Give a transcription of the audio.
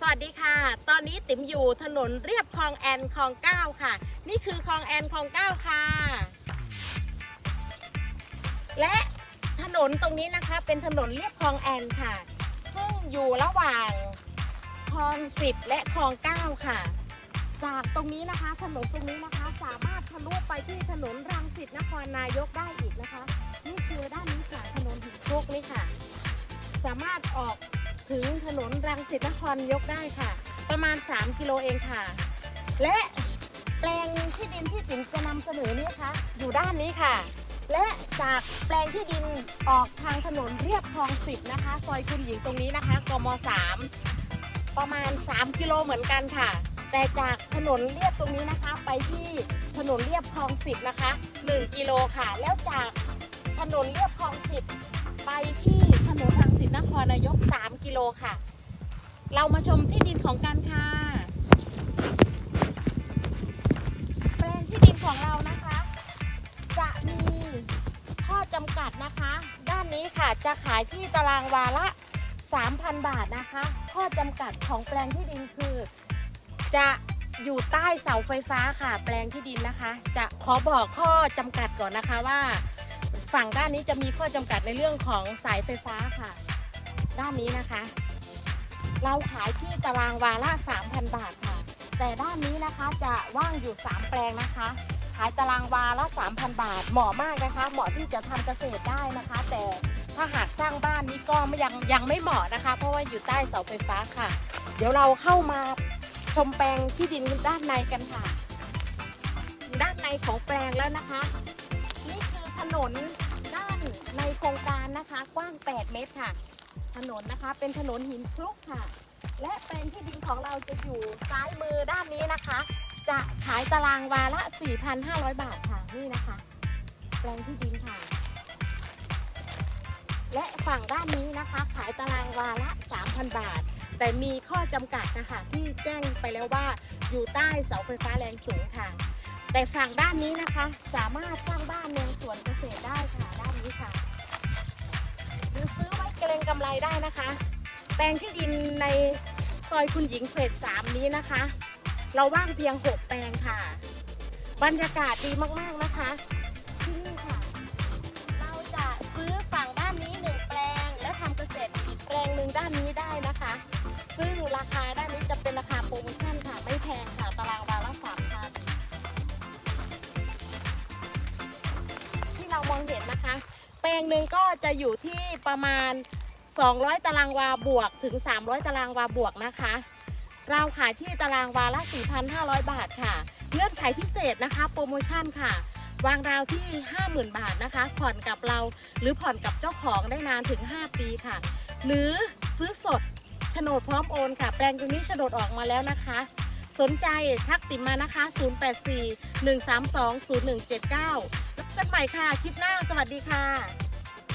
สวัสดีค่ะ ตอนนี้ติ๋มอยู่ถนนเรียบคลองแอนคลองเก้าค่ะ นี่คือคลองแอนคลองเก้าค่ะ และถนนตรงนี้นะคะเป็นถนนเรียบคลองแอนค่ะ ซึ่งอยู่ระหว่างคลองสิบและคลองเก้าค่ะ จากตรงนี้นะคะถนนตรงนี้นะคะสามารถทะลุไปที่ถนนรังสิตนครนายกได้อีกนะคะ นี่คือด้านนี้ค่ะถนนหินโคกนี่ค่ะ สามารถออก ถึงถนนรังสิตนครยกได้ค่ะ ประมาณ 3 กิโลเองค่ะ และแปลงที่ดินที่ติ๋มจะนำเสนอเนี่ยคะอยู่ด้านนี้ค่ะ และจากแปลงที่ดินออกทางถนนเรียบคลองสิบนะคะ ซอยคุณหญิงตรงนี้นะคะกม3ประมาณ 3 กิโลเหมือนกันค่ะ แต่จากถนนเรียบตรงนี้นะคะ ไปที่ถนนเรียบคลองสิบนะคะ 1 กิโลค่ะ แล้วจากถนนเรียบคลองสิบไปที่ถนนรังสิตนครนายก โลค่ะ เรามาชมที่ดินของกันค่ะ แปลงที่ดินของเรานะคะ จะมีข้อจำกัดนะคะ ด้านนี้ค่ะจะขายที่ตารางวาละ 3,000 บาทนะคะ ข้อจำกัดของแปลงที่ดินคือ จะอยู่ใต้เสาไฟฟ้าค่ะ แปลงที่ดินนะคะ จะขอบอกข้อจำกัดก่อนนะคะว่า ฝั่งด้านนี้จะมีข้อจำกัดในเรื่องของสายไฟฟ้าค่ะ ด้านนี้นะคะ เราขายที่ตารางวาละ 3,000 บาทค่ะ แต่ด้านนี้นะคะจะว่างอยู่ 3 แปลงนะคะ ขายตารางวาละ 3,000 บาท เหมาะมากนะคะ เหมาะที่จะทำเกษตรได้นะคะ แต่ถ้าหากสร้างบ้านนี้ก็ไม่ยังยังไม่เหมาะนะคะ เพราะว่าอยู่ใต้เสาไฟฟ้าค่ะ เดี๋ยวเราเข้ามาชมแปลงที่ดินด้านในกันค่ะ ด้านในของแปลงแล้วนะคะ นี่คือถนนด้านในโครงการนะคะ กว้าง 8 เมตรค่ะ ถนนนะคะ เป็นถนนหินคลุกค่ะ และแปลงที่ดินของเราจะอยู่ซ้ายมือด้านนี้นะคะ จะขายตารางวาละ 4,500 บาทค่ะนี่นะคะ แปลงที่ดินค่ะ และฝั่งด้านนี้นะคะ ขายตารางวาละ 3,000 บาท แต่มีข้อจำกัดนะคะที่แจ้งไปแล้วว่าอยู่ใต้เสาไฟฟ้าแรงสูงค่ะ แต่ฝั่งด้านนี้นะคะ สามารถสร้างบ้านเมืองสวนเกษตรได้ค่ะด้านนี้ค่ะหรือซื้อไว้ เกรงกำไรได้นะคะ แปลงที่ดินในซอยคุณหญิงเฟสสามนี้นะคะ เราว่างเพียง 6 แปลงค่ะ บรรยากาศดีมากๆนะคะที่นี่ค่ะ เราจะซื้อฝั่งด้านนี้หนึ่งแปลง และทำเกษตรอีกแปลงหนึ่งด้านนี้ได้นะคะ ซึ่งราคาด้านนี้จะเป็นราคาโปรโมชั่นค่ะ ไม่แพงค่ะตารางวาละสามพันที่เรามองเห็นนะคะ ลงหนึ่งก็จะอยู่ที่ประมาณ 200 ตารางวาบวกถึง 300 ตารางวาบวกนะคะ เราขายที่ตารางวาละ 4,500 บาทค่ะ เงื่อนไขพิเศษนะคะ โปรโมชั่นค่ะ วางราวที่ 50,000 บาทนะคะ ผ่อนกับเราหรือผ่อนกับเจ้าของได้นานถึง 5 ปีค่ะ หรือซื้อสดโฉนดพร้อมโอนค่ะ แปลงตรงนี้โฉนดออกมาแล้วนะคะสนใจทักติมมานะคะ 084 132 0179แล้ว กันใหม่ค่ะ คลิปหน้า สวัสดีค่ะ